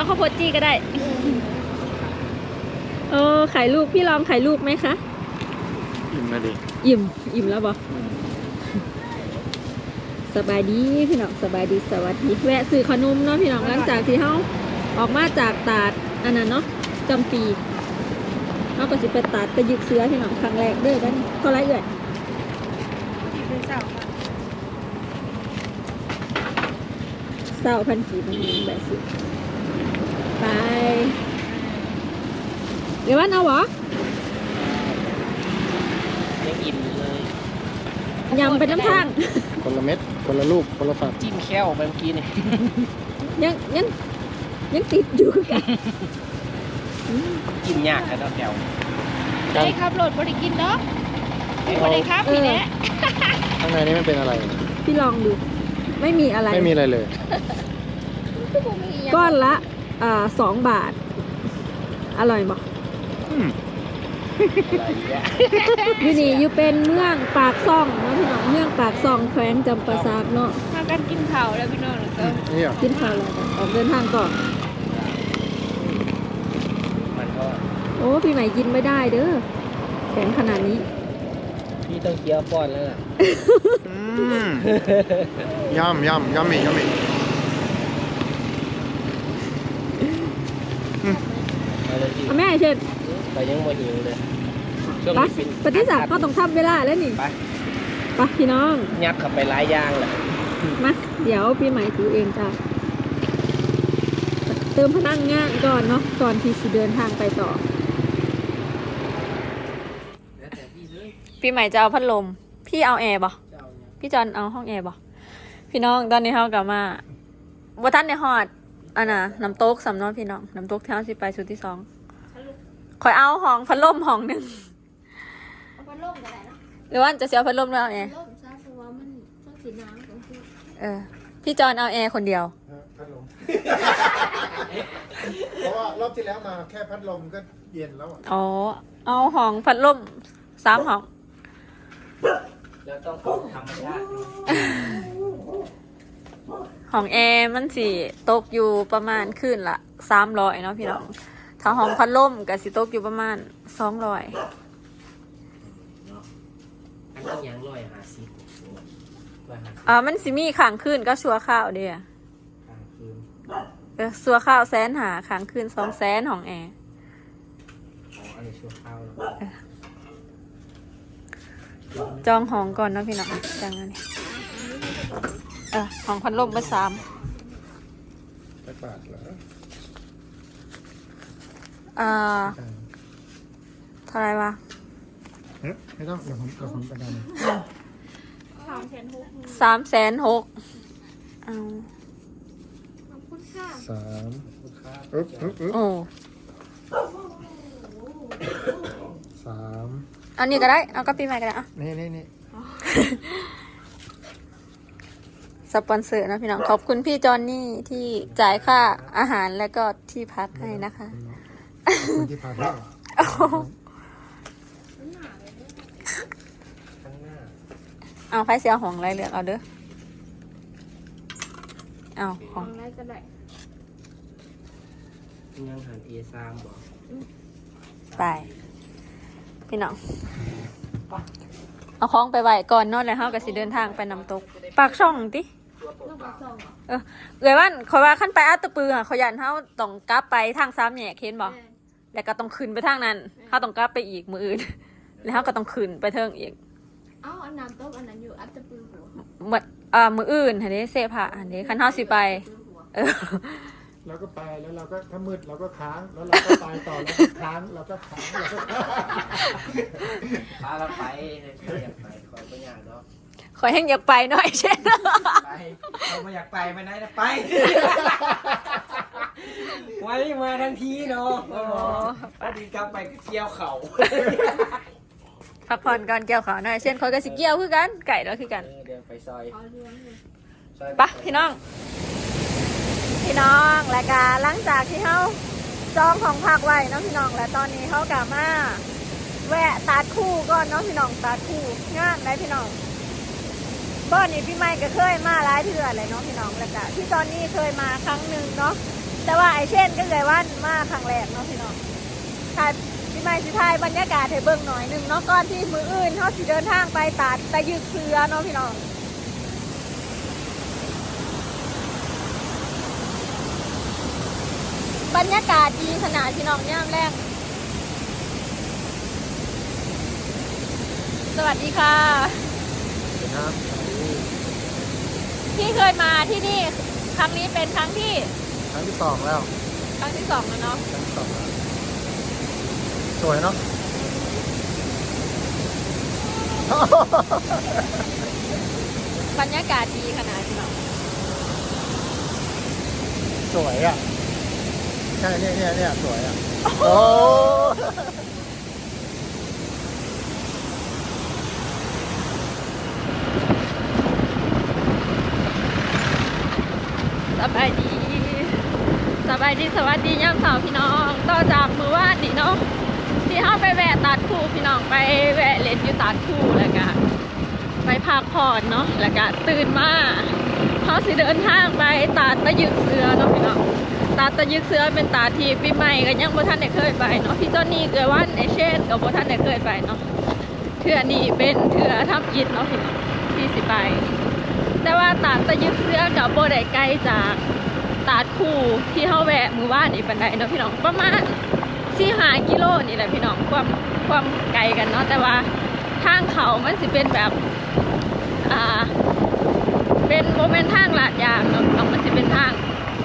เอาข้าวโพดจี้ก็ได้เออไข่ลูกพี่ลองไข่ลูกไหมคะอิ่มมาดิอิ่มอิ่มแล้วบอสบายดีพี่น้องสบายดีสวัสดีแวะซื้อขนมเนาะพี่น้องหลังจากที่เขาออกมาจากตาดอันนั้นเนาะจำปีเขาก็สิไปตาดไปยึกเสือพี่น้องครั้งแรกเด้อกันเท่าไรเอ่ยเป็นสาวค่ะเศร้าพันกีบมันมีแบบสิ ไปเดี๋ยววันเอาเหรอยังอิ่มอยู่เลย ยำไปน้ำทาง คนละเม็ด คนละลูก คนละฝักจิ้มแค่วไปเมื่อกี้นี่ยังยังยังติดอยู่คือกันกินยากกันเนาะแก้วได้ครับโหลดบริกินเนาะบริครับพี่แนะข้างในนี้มันเป็นอะไร พี่ลองดู ไม่มีอะไร ไม่มีอะไรเลย ก้อนละ อ่าสองบาท อร่อยบอกอะไรเนี่ยอยู่นี่อยู่เป็นเมืองปากซ่องเนาะพี่น้องเมืองปากซ่องแขวงจำปาสักเนาะมากันกินข้าวแล้วพี่น้องแล้วก็นี่เหรอกินข้าวแล้วกันออกเดินทางก่อนมันก็โอ้พี่ใหม่กินไม่ได้เด้อแข็งขนาดนี้ พี่ต้องเคี้ยวป้อนแล้วล่ะอืมย่ำย่ำย่ำอีกย่ำอีก เอาเลยพี่เอาแม่เชิญไปยังไม่หิวเลยช่วงไปนี้เป็นปฏิสัตว์ก็ต้องทำเวลาแล้วนี่ไปไปพี่น้อง ยัดเข้าไปหลายอย่างเลยมา เดี๋ยวพี่ใหม่ถือเองจ้ะเติมพนักงานก่อนเนาะก่อนที่จะเดินทางไปต่อแล้วแต่พี่เลยพี่ใหม่จะเอาพัดลม พี่เอาแอร์บ่เจ้าเนี่ยพี่จอนเอาห้องแอร์บ่พี่น้องตอนนี้เฮากลับมาบ่ทันในฮอดอันน่ะน้ำโต๊กสำเน้องพี่น้องน้ำโต๊กที่เฮาสิไปชุดที่สอง คอยเอาห้องพัดลมห้องหนึ่งเอาพัดลมกันไหนเนาะหรือว่าจะเสียพัดลมแล้วเอาแอร์ลมซะเพราะว่ามันต้องสีน้ำของพี่เออ พี่จอนเอาแอร์คนเดียว พัดลม เพราะว่ารอบที่แล้วมาแค่พัดลมก็เย็นแล้วอะ อ๋อ เอาห้องพัดลมสามห้อง แล้วต้องของธรรมชาติห้องแอร์มันสิตกอยู่ประมาณคืนละสามร้อยเนาะพี่น้อง ถ้าห้องพัดลมก็สิตกอยู่ประมาณสองร้อยอันต้องยังร้อยห้าสิบร้อยห้าสิบอ่ามันสิมีขังคืนก็ชัวข้าวเดียกลางคืนเออชัวข้าวแสนหาขังคืนสองแสนของแอร์อ๋ออันนี้ชั่วข้าวแล้วจองห้องก่อนเนาะพี่น้องจังอันนี้เออห้องพัดลมเบอร์สามไปปาดเหรอ อ่าเท่าไหรวะเฮ้ยไม่ต้องเดี๋ยวผมเดี๋ยวผมไปดันสามแสนหกสามแสนหกเอาขอบคุณค่ะสามลูกค้าอึ๊บอึ๊บอึ๊บโอ้สามเอานี่ก็ได้ เอาก็ปีใหม่ก็ได้อะ นี่นี่นี่สปอนเซอร์นะพี่น้อง ขอบคุณพี่จอนนี่ที่จ่ายค่าอาหารและก็ที่พักให้นะคะ คนที่พาเที่ยวข้างหน้าเอาไฟเสียของอะไรเลือกเอาเด้อ เอาขขอองงอะไรก็ได้ยังหันเอซามบอกไป พี่น้อง เอาของไปไหวก่อนเนอนแล้วเฮาก็สิเดินทางไปน้ำตก ปากช่องติ ต้องปากซองเหรอเออเอ้ยว่าขอยว่าขั้นไปอัตตปือค่ะขอยยันเฮาต้องกลับไปทางซ้ำแยกเห็นบ่ แม่ แล้วก็ต้องขึ้นไปทางนั้นเฮาต้องกลับไปอีกมืออื่น แล้วเฮาก็ต้องขึ้นไปเทิงอีกเอ้าอันน้ำโต๊ะอันนั้นอยู่อัตตปือหัวหมดอ่ามืออื่นหันเด้เสพะหันเด้คันเฮาสิไปปือหัวเออเราก็ไปแล้วเราก็ถ้ามืดเราก็ค้างแล้วเราก็ไปต่อแล้วก็ค้างเราก็ค้างเราก็ค้างพาเราไปใครอยากไปคอยไม่อยากเนาะขอยแห้งอยากไปหน่อยเช่น ไปเราไม่อยากไปไปไหนนะไป ไว้มาทันทีเนาะโอ้พอดีกลับไปก็เที่ยวเขาพักผ่อนก่อนเกี่ยวขาวหน่อยเช่นขอยก็สิเกี่ยวคือกัน ไก่แล้วคือกันเออเดินไปซอยเอาเรื่องเลยซอยปะพี่น้อง พี่น้องและกาหลังจากที่เขาจองของพักไว้เนาะพี่น้องและตอนนี้เขากลับมาแวะตัดคู่ก่อนเนาะพี่น้องตัดคู่งานได้พี่น้องบ้านนี้พี่ไม่ก็เคยมาหลายเทื่อเลยเนาะพี่น้องแล้วก็พี่ตอนนี้เคยมาครั้งหนึ่งเนาะ แต่ว่าไอเช่นก็เลยว่ามาครั้งแรกเนาะพี่น้องถ่ายพี่ไม่สิถ่ายบรรยากาศให้เบิ่งหน่อยหนึ่งเนาะก่อนที่มืออื่นเขาสิเดินทางไปตาดตะยึกเสือเนาะพี่น้องบรรยากาศดีขนาดพี่น้องย่ามแรก สวัสดีค่ะ ครับ พี่เคยมาที่นี่ ครั้งนี้เป็นครั้งที่ ครั้งที่สองแล้วครั้งที่สองแล้วเนาะครั้งที่สองแล้วสวยเนาะบรรยากาศดีขนาดพี่น้องสวยอะใช่เนี่ยเนี่ยเนี่ยสวยอะโอ้สบายดี สบายดีสวัสดีย่ามสาวพี่น้องต่อจากมือว่านนี่เนาะที่เข้าไปแวะตัดคู่พี่น้องไปแวะเล่นอยู่ตัดคู่แล้วก็ไปพักผ่อนเนาะแล้วก็ตื่นมาเขาสิเดินทางไปตาดตะยึกเสือเนาะพี่น้องตาดตะยึกเสือเป็นตาที่ปีใหม่ก็ยังบ่ทันได้เคยไปเนาะพี่เจ้านี่เกิดวันไอเช่นก็บ่ทันได้เคยไปเนาะเทื่อนี้เป็นเทื่อทับยิดเนาะพี่น้องที่สิไปแต่ว่าตาดตะยึกเสือกับโบได้ไกลจาก ตาดคู่ที่เฮาแวะมือว่านอีกปันไดเนาะพี่น้องประมาณสี่หากิโลนี่แหละพี่น้องความความไกลกันเนาะแต่ว่าทางเขามันสิเป็นแบบอ่าเป็นโมเมนต์ทางลาดยางเนาะน้องมันจะเป็นทาง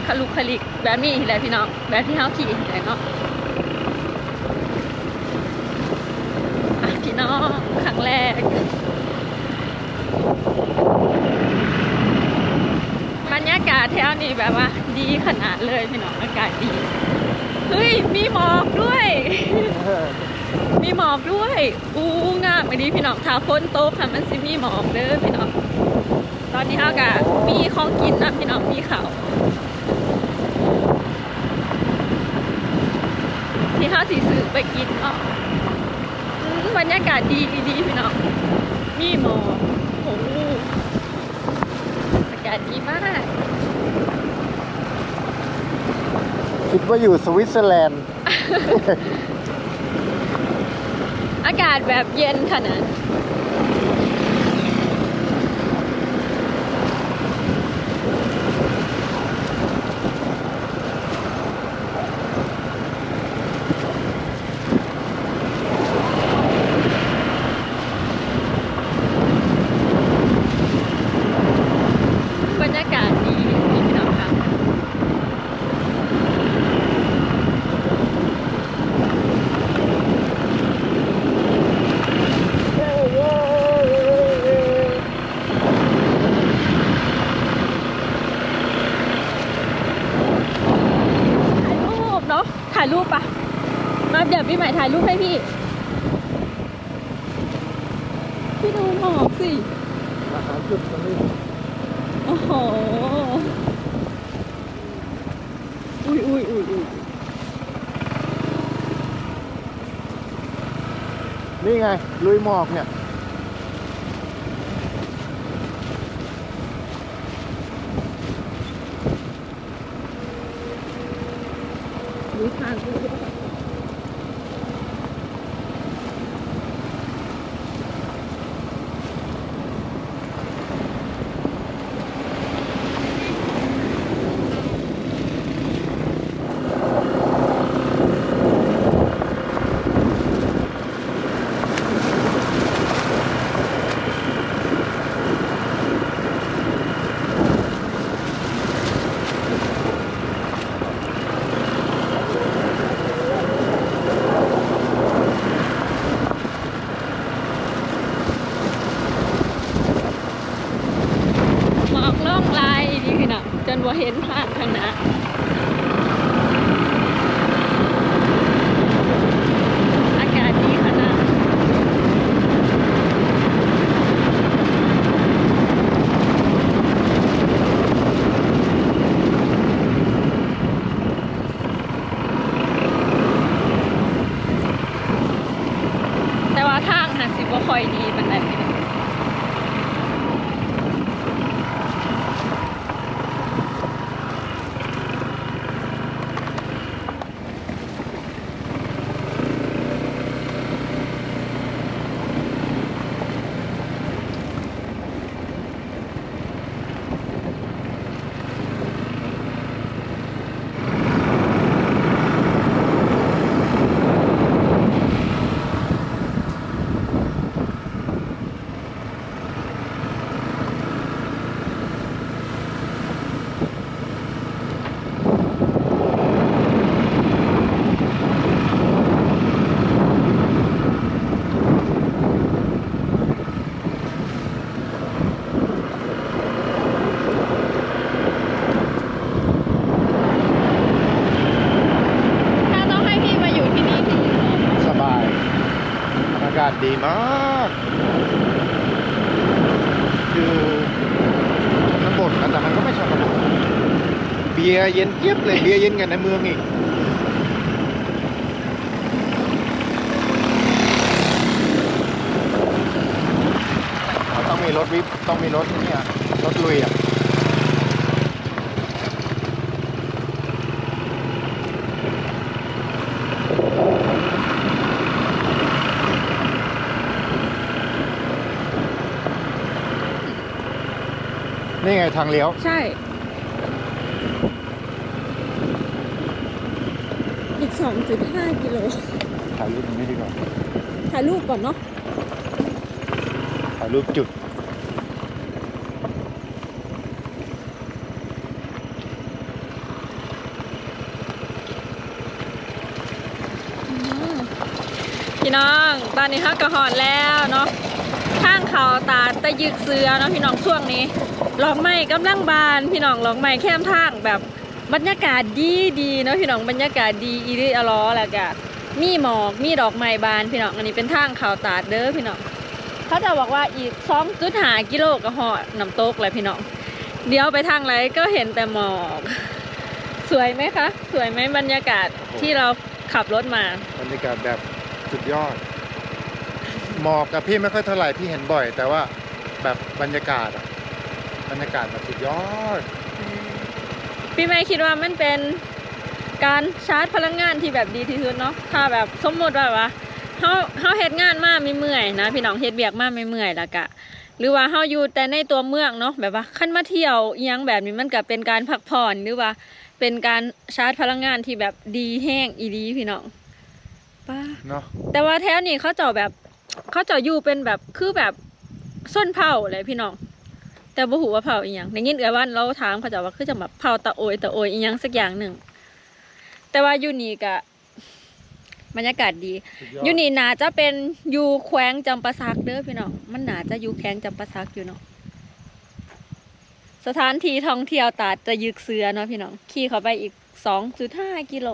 คลุกคลิกแบบนี้แหละพี่น้องแบบที่เฮาขี่แหละเนาะพี่น้องครั้งแรกบรรยากาศแถวนี้แบบว่า ดีขนาดเลยพี่น้องอากาศดี เฮ้ย มีหมอกด้วย มีหมอกด้วย อู้งามไปดีพี่น้องถ้าฝนโตกค่ะมันสิมีหมอกเด้อพี่น้อง ตอนนี้อากาศมีของกินนะพี่น้องมีเขาวที่เขาสีซื้อไปกินเนาะอืมบรรยากาศดีดีพี่น้อง มีหมอกโอ้อากาศดีมาก คิดว่าอยู่สวิตเซอร์แลนด์ อากาศแบบเย็นขนาดบรรยากาศดีพี่น้องค่ะ ถ่ายรูปเนาะ ถ่ายรูปปะมาเดี๋ยวพี่ใหม่ถ่ายรูปให้พี่ พี่ดูหมอกสิ อาหารจุดตรงนี้ โอ้โห อุ้ยอุ้ยอุ้ยอุ้ย นี่ไงลุยหมอกเนี่ย อุ้ยทางอุ้ยหมอกล่องลายดีพี่ น้องจนผ่าเห็นทางข้างหน้าอากาศดีขนาด แต่ว่าทางหันสิบ่ค่อยดีปานใดพี่น้อง ดี มาก คือมันบ่นนะแต่มันก็ไม่ชนบทเบียร์เย็นเจี๊ยบเลยเบียร์เย็นกันในเมืองอีกต้องมีรถวิบต้องมีรถเนี่ยรถลุยอะ นี่ไงทางเลี้ยว ใช่ อีก 2.5 กิโล ถ่ายรูปตรงนี้ดีกว่า ถ่ายรูปก่อนเนาะ ถ่ายรูปจุด พี่น้อง ตอนนี้ฮักกระหอดแล้วเนาะข้างเขาตาตะยึกเสือเนาะพี่น้องช่วงนี้ ลองไม้กำลังบานพี่น้องลองไม้แคมทางแบบบรรยากาศดีดีเนาะพี่น้องบรรยากาศดีอีริอลอแล้วก็มีหมอกมีดอกไม้บานพี่น้องอันนี้เป็นทางเขาตาดเด้อพี่น้องเขาจะบอกว่าอีกสองจุดหากิโลกระหอน้ำตกเลยพี่น้องเดี๋ยวไปทางไหนก็เห็นแต่หมอก สวยไหมคะ สวยไหมบรรยากาศที่เราขับรถมาบรรยากาศแบบสุดยอดหมอกกับพี่ไม่ค่อยเท่าไหร่พี่เห็นบ่อย แต่ว่าแบบบรรยากาศอะ บรรยากาศแบบสุดยอด พี่แม่คิดว่ามันเป็นการชาร์จพลังงานที่แบบดีที่สุดเนาะ ถ้าแบบสมมติว่าว่าเฮาเฮาเฮ็ดงานมาไม่เมื่อยนะพี่น้องเฮ็ดเบียกมาไม่เมื่อยแล้วกะ หรือว่าเฮาอยู่แต่ในตัวเมืองเนาะแบบว่าขั้นมาเที่ยวอีหยังแบบนี้มันก็เป็นการพักผ่อนหรือว่าเป็นการชาร์จพลังงานที่แบบดีแห้งอีดีพี่น้องป้าเนาะแต่ว่าแถวนี้เขาเจาะแบบเขาเจาะอยู่เป็นแบบคือแบบส้นเผาเลยพี่น้อง แต่บ่หูว่าเผาอีหยังในยินเอือวันเราถามเขาเจาว่าคือจะแบบเผาตะโอยตะโอยอีหยังสักอย่างหนึ่ง แต่ว่าอยู่นี่กะบรรยากาศดีสุดยอดอยู่นี่นาจะเป็นอยู่แขวงจำปาสักเด้อพี่น้องมันนาจะอยู่แขวงจำปาสักอยู่เนาะสถานที่ท่องเที่ยวตาดจะยึกเสือเนาะพี่น้องขี่เข้าไปอีกสองจุดห้ากิโล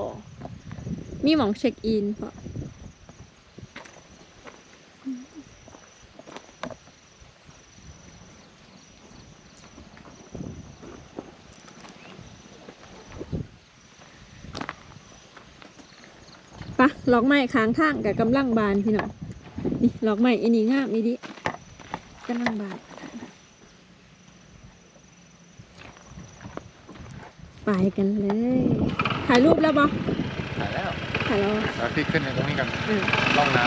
มีหมองเช็คอินปะ ปะล็อกไม้ค้างทางกับกำลังบานพี่น้องนี่ล็อกไม้อันนี้งามนี่ดิกำลังบานไปกันเลยถ่ายรูปแล้วบอถ่ายแล้วถ่ายแล้วแล้วพี่ขึ้นในตรงนี้กันอืมล่องน้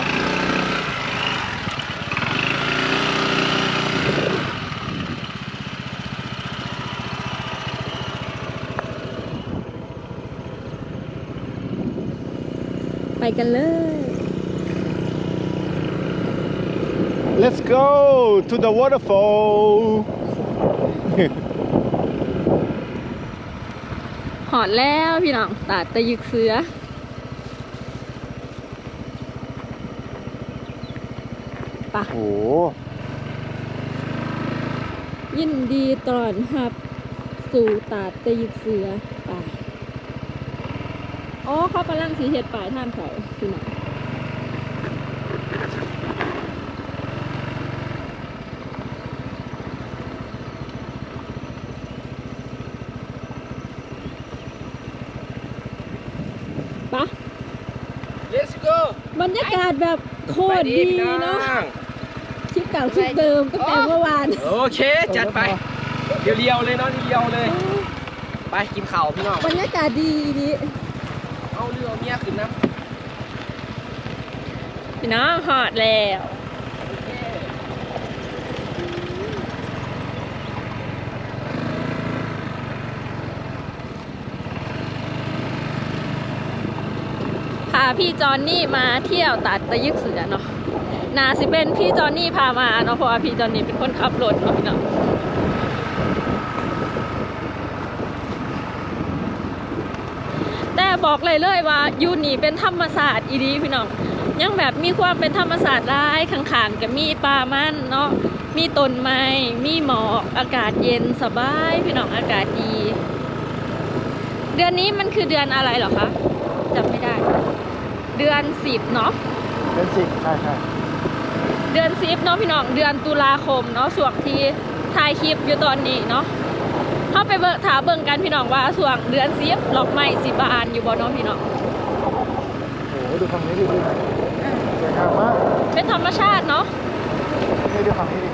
ไปกันเลยำ Let's go to the waterfall หอดแล้วพี่น้องตาดตะยึกเสือปะโอ้โหยินดีตอนรับ สู่ตาดตะยึกเสือไป อ๋อเขากำลังสีเห็ดป่ายท่ามเขาพี่น้องปะ Let's go บรรยากาศแบบโคตรดีเนาะคลิปเก่าคลิปเดิมตั้งแต่เมื่อวานโอเค จัดไป เรียวๆเลยเนาะเรียวๆเลย ไปกินข้าวพี่น้องบรรยากาศดีดี เมียขึ้นน้พี่น้องหอดแล้วพาพี่จอนนี่มาเที่ยวตัดตะยึกเสือเนาะนาสิเป็นพี่จอนนี่พามาเนาะเพราะว่าพี่จอนนี่เป็นคนขับรถเนาะพี่น้องแต่ บอกเลยเลยว่าอยูนี่เป็นธรรมศาสตร์อีดีพี่น้องยังแบบมีความเป็นธรรมศาสตร์ร้ายข้างๆกับมีป่ามันเนาะมีต้นไม้มีหมอกอากาศเย็นสบายพี่น้องอากาศดี เดือนนี้มันคือเดือนอะไรเหรอคะจำไม่ได้ เดือนสิบเนาะเป็นสิบใช่ใช่เดือนซิปเนาะพี่น้องเดือนตุลาคมเนาะส่วงที่ถ่ายคลิปอยู่ตอนนี้เนาะ เข้าไปเบิกถาเบิ่งกันพี่น้องว่าส่วงเดือนซีบหลอกไม้สิบานอยู่บ่เน้องพี่น้องโอ้โหดูฝั่งนี้ดิดูสวยงามมากเป็นธรรมชาติเนาะนี่ดูฝั่งนี้ดิ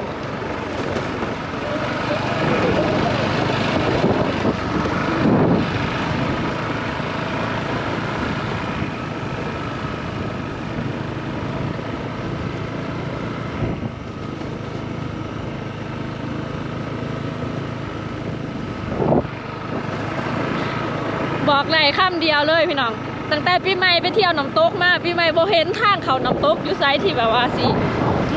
บอกเลยคำเดียวเลยพี่น้อง ตั้งแต่ปีใหม่ไปเที่ยวน้ำตกมาปีใหม่บ่เห็นทางเขาน้ำตกอยู่ไซต์ที่แบบว่าสิ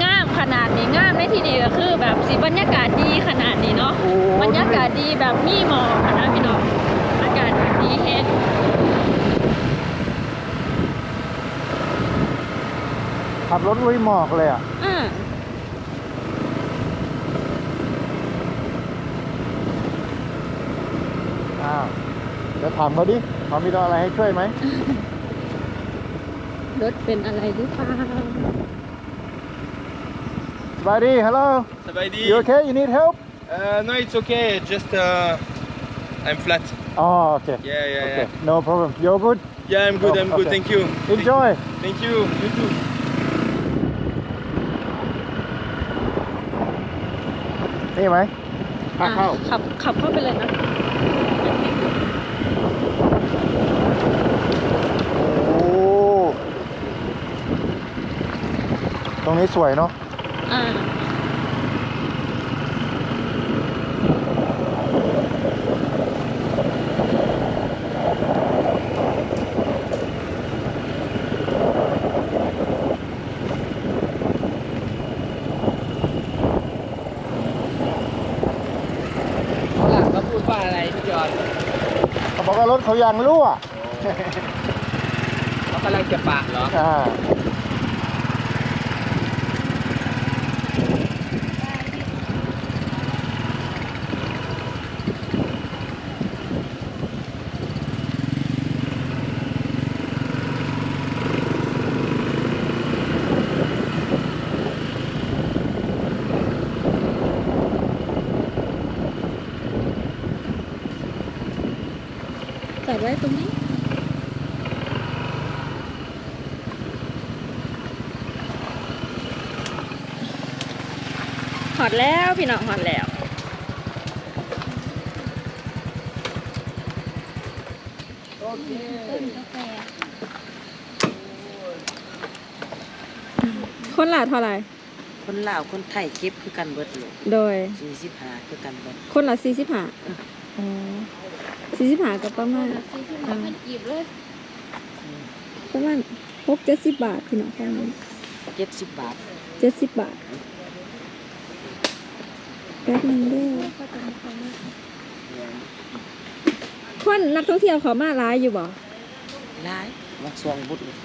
งามขนาดนี้งามในที่นี้ก็คือแบบสิบรรยากาศดีขนาดนี้เนาะโอ้บรรยากาศดีแบบมีหมอกอะนะพี่น้องอากาศดีแฮงขับรถลุยหมอกเลยอะ อ่า อ้าวเดี๋ยวถามเขาดิเขามีอะไรให้ช่วยไหมรถเป็นอะไรหรือเปล่าสบายดี hello Sabaidi. you okay you need help Uh, no, it's okay. Just uh, I'm flat. oh okay Yeah, yeah, okay no problem you're good yeah. Yeah, I'm good. Oh, I'm good. okay. Thank you. enjoy Thank you. You too. นี่ไหมพาเข้าขับขับเข้าไปเลยนะโอ้ ตรงนี้สวยเนาะอ่าหลังก็พูดว่าอะไรพี่ยอน เขาบอกว่า รถเขายางรั่วเขากำลังจะปะเหรออ่า จอดไว้ตรงนี้หอดแล้วพี่น้องหอดแล้วคนละเท่าไหร่คนลาวคนไทยเก็บคือกันเบิดเลยโดยสี่สิบห้าคือกันเบิดคนละสี่สิบห้าอ๋อสี่สิบห้าก็ประมาณ มันหยิบเลยประมาณหกเจ็ดสิบบาทพี่น้องแค่นั้นเจ็ดสิบบาทเจ็ดสิบบาทแป๊บหนึงเด้อคนนักท่องเที่ยวเขามาร้ายอยู่บ่ร้ายวักสวงบุตรเลย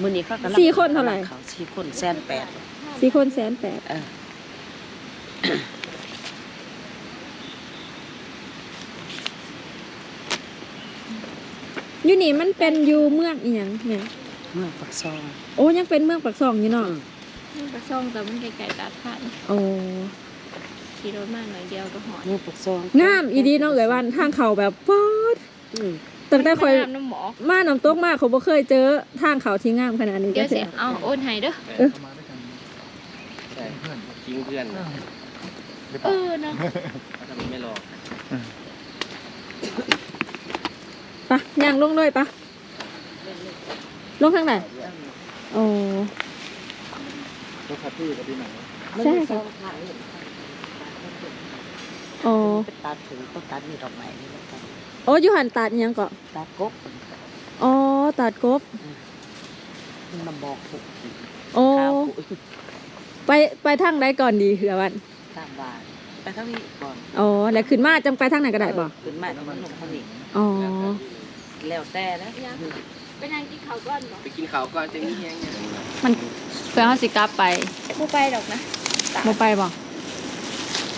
มื้อนี้เขากำลังสี่คนเท่าไหร่เขาสี่คนแสนแปดสี่คนแสนแปด อออยู่นี่มันเป็นอยู่เมืองอีหยังเนี่ยเมืองปักซองโอ้ยังเป็นเมืองปักซองอยู่เนาะอืมมันกระซ่องแต่มันไกลๆตาดผ่านโอ้ขี่รถมาหน่อยเดียวก็หอดเมืองปักซองงามอีดีเนาะเอ๋ยวันทางเขาแบบฟอดอืมตั้งแต่คอยน้ำน้ำหมอมาน้ำตกมากเขาบ่เคยเจอทางเขาที่งามขนาดนี้เดี๋ก็ยวเสีเสียยเอาโอนให้เด้อเออใช่ทิ้งเพื่อนเออเนาะทำไมไม่รอ ปะย่างลงเลยปะลงทางไหนโอ้รถคัตตี้กับที่ไหนใช่ค่ะอ๋อไปตัดถึงต้องตัดมีดอกไม้นี่แล้วกันโอ้อยู่หันตัดอิหยังเกาะตัดกบอ๋อตัดกบมันมาบอกผูกโอ้ข้าวผูกไปไปทางใดก่อนดีเหือวันตามบ้านไปเท่านี้ก่อนอ๋อแล้วขึ้นมาจังไปทางไหนก็ได้บ่เออขึ้นมาที่มันลงเท่านี้อ๋อ แล้วแต่แล้วไปนั่งกินข้าวก่อนบ่ไปกินข้าวก่อนจะมีแห้งเนี่ยมันเพื่อเขาสิกลับไปบ่ไปดอกนะบ่ไปบ่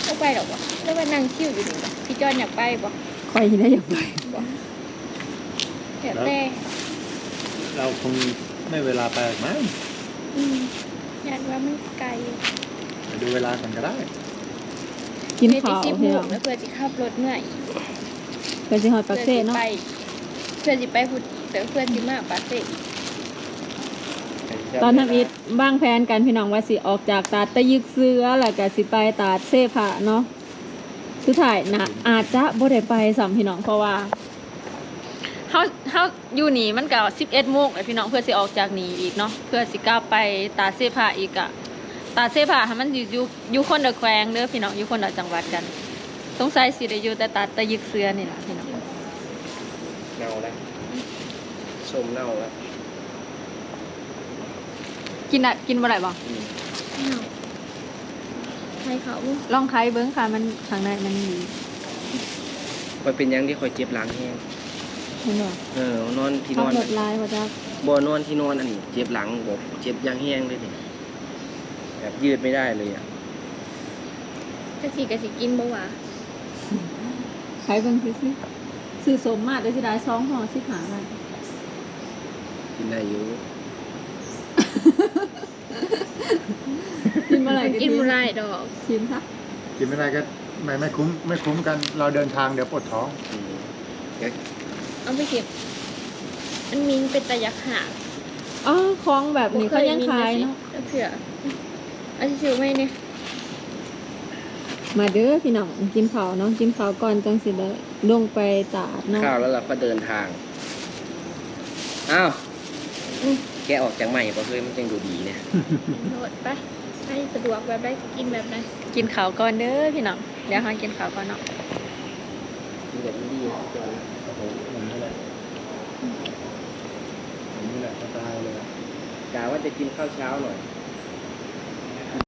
บ่ไปดอกบ่แล้วไปนั่งคิวอยู่นี่บ่พี่จอนอยากไปบ่คอยได้อยากไปเดี๋ยวแต่เราคงไม่เวลาไปหรอกมั้งอืมอยากว่ามันไกลไปดูเวลากันก็ได้กินเพื่อข้าวสิบโมพี่น้งองแล้วเพื่อจะขับรถเมื่อยไปสิฮอดปักเซ่เนาะไป เพื่อจะไปพุดแต่เพื่อจะมาปาเซ่อีกตอนทำอิฐบ้างแผนกันพี่น้องว่าสิออกจากตาดตะยึกเสือแล้วก็สิไปตาดเซ่ผะเนาะสุดท้ายนะอาจจะบ่ได้ไปสัมพี่น้องเพราะว่าเฮาเฮาอยู่นี่มันก็11โมงเลยพี่น้องเพื่อสิออกจากนี่อีกเนาะเพื่อสิกลับไปตาดเซ่ผะอีกอะตาดเซ่ผะให้มันอยู่อยู่อยู่คนละแขวงเด้อพี่น้องอยู่คนละจังหวัดกันสงสัยสิได้อยู่แต่ตาดตะยึกเสือนี่ล่ะพี่น้อง เน่าแล้วชมเน่าแล้วกินอะกินบ่ได้บ่ใครเขาลองไคเบิ้งค่ะมันข้างในมันดีมันเป็นหยังที่คอยเจ็บหลังแห้งเห็นบ่เออนอนที่นขับอนรถลายบ่จักบ่นอนที่นอนอันนี้เจ็บหลังแบบเจ็บอยังแห้งเลยเนี่ยแบบยืดไม่ได้เลยอะจะสิกะสิกินบ่หวะไคเบิ้งซื่อๆ ซื้อสมมาได้สิได้2ห่อสิบห้าบาทกินได้อยู่กินบ่ได้กินบ่ได้ดอก ชิมซะกินไม่ได้ก็ไม่ไม่คุ้มไม่คุ้มกันเราเดินทางเดี๋ยวปวดท้อง อืมเอาไปเก็บมันมีเป็นตะยักหักอ๋อของแบบนี้เขายังขายเนาะเผื่อเอาชิวๆไหมเนี่ย มาเด้อพี่น้องกินข้าวเนาะกินข้าวก่อนจังสิได้ลงไปตาดเนาะข้าวแล้วเราก็เดินทางอ้าวแกะออกจากใหม่ปะเฮ้ยมันจังดูดีเนี่ยโทษไปให้สะดวกแบบได้กินแบบไหนกินข้าวก่อนเด้อพี่น้องเดี๋ยวหากินข้าวก่อนเนาะมีแบบนี้ดีนะจอนอย่างนี้แหละอย่างนี้แหละสไตล์เลยอะกาว่าจะกินข้าวเช้าหน่อย